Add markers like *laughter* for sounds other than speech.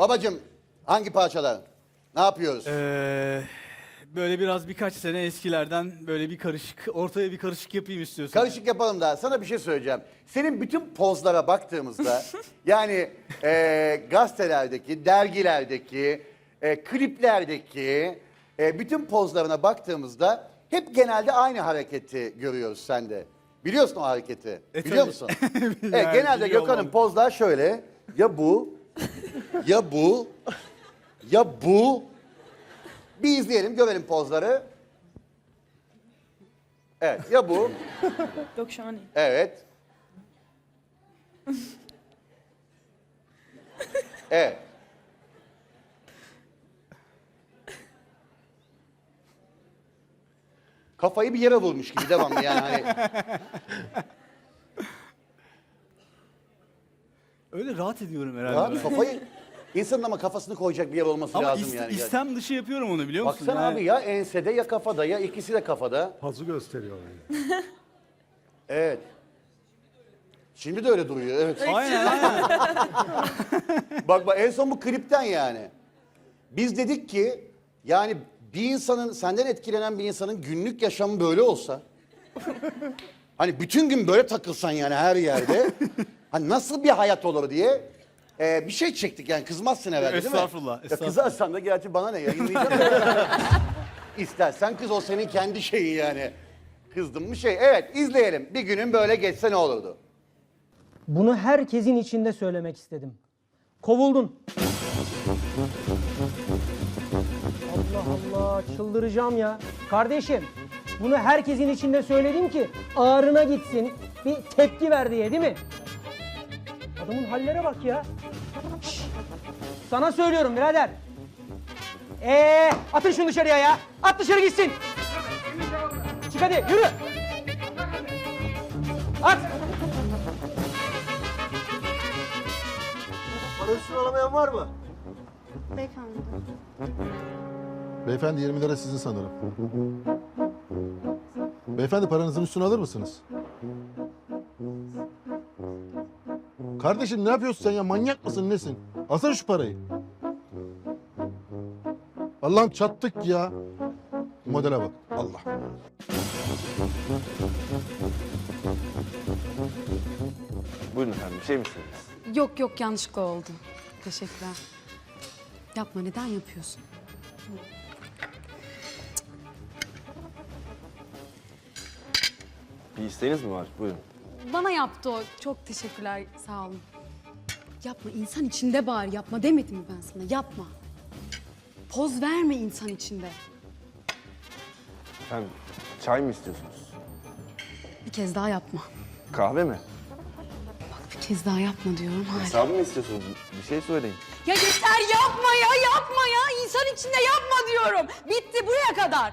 Babacım hangi parçalar? Ne yapıyoruz? Ee, böyle biraz birkaç sene eskilerden böyle bir karışık, ortaya bir karışık yapayım istiyorsan. Karışık yapalım da sana bir şey söyleyeceğim. Senin bütün pozlara baktığımızda *laughs* yani e, gazetelerdeki, dergilerdeki, e, kliplerdeki e, bütün pozlarına baktığımızda hep genelde aynı hareketi görüyoruz sende. Biliyorsun o hareketi. E, Biliyor tabii. musun? *laughs* Yani evet, genelde biliyor Gökhan'ın pozlar şöyle. Ya bu, ya bu, ya bu. Bir izleyelim, görelim pozları. Evet, ya bu. Yok şahane. Evet. Evet. Kafayı bir yere vurmuş gibi devamlı yani hani. Öyle rahat ediyorum herhalde. Abi ben. kafayı insanın ama kafasını koyacak bir yer olması Ama lazım iste- yani. istem dışı yapıyorum onu biliyor musun? Baksana Yani- abi ya ensede ya kafada ya ikisi de kafada. Pazı gösteriyor. Yani. *laughs* Evet. Şimdi de öyle duruyor evet. Aynen aynen. *laughs* Bak bak en son bu klipten yani. Biz dedik ki yani bir insanın senden etkilenen bir insanın günlük yaşamı böyle olsa hani bütün gün böyle takılsan yani her yerde hani nasıl bir hayat olur diye e, bir şey çektik yani kızmazsın herhalde değil mi? Estağfurullah, Ya estağfurullah. kızarsan da gerçi bana ne yayınlayacağım. *laughs* İstersen kız o senin kendi şeyin yani. Kızdın mı şey. Evet izleyelim. Bir günün böyle geçse ne olurdu? Bunu herkesin içinde söylemek istedim. Kovuldun. Allah Allah çıldıracağım ya. Kardeşim bunu herkesin içinde söyledim ki ağrına gitsin bir tepki ver diye değil mi? Adamın hallere bak ya. Şşş! Sana söylüyorum birader. Ee, atın şunu dışarıya ya. At dışarı gitsin. Çık hadi yürü. At. Para üstüne alamayan var mı? Beyefendi. Beyefendi 20 lira sizin sanırım. Beyefendi paranızın üstüne alır mısınız? Kardeşim ne yapıyorsun sen ya? Manyak mısın nesin? Alsana şu parayı. Allah'ım çattık ya. Modele bak. Allah. Buyurun efendim, bir şey mi istediniz? Yok yok yanlışlıkla oldu. Teşekkürler. Yapma neden yapıyorsun? Bir isteğiniz mi var? Buyurun. Bana yaptı o. Çok teşekkürler sağ olun. Yapma insan içinde bari yapma demedim mi ben sana yapma. Poz verme insan içinde. Efendim, çay mı istiyorsunuz? Bir kez daha yapma. Kahve mi? Bak bir kez daha yapma diyorum hala. Hesabı mı istiyorsunuz? Bir şey söyleyin. Ya yeter yapma ya yapma ya. İnsan içinde yapma diyorum. Bitti buraya kadar.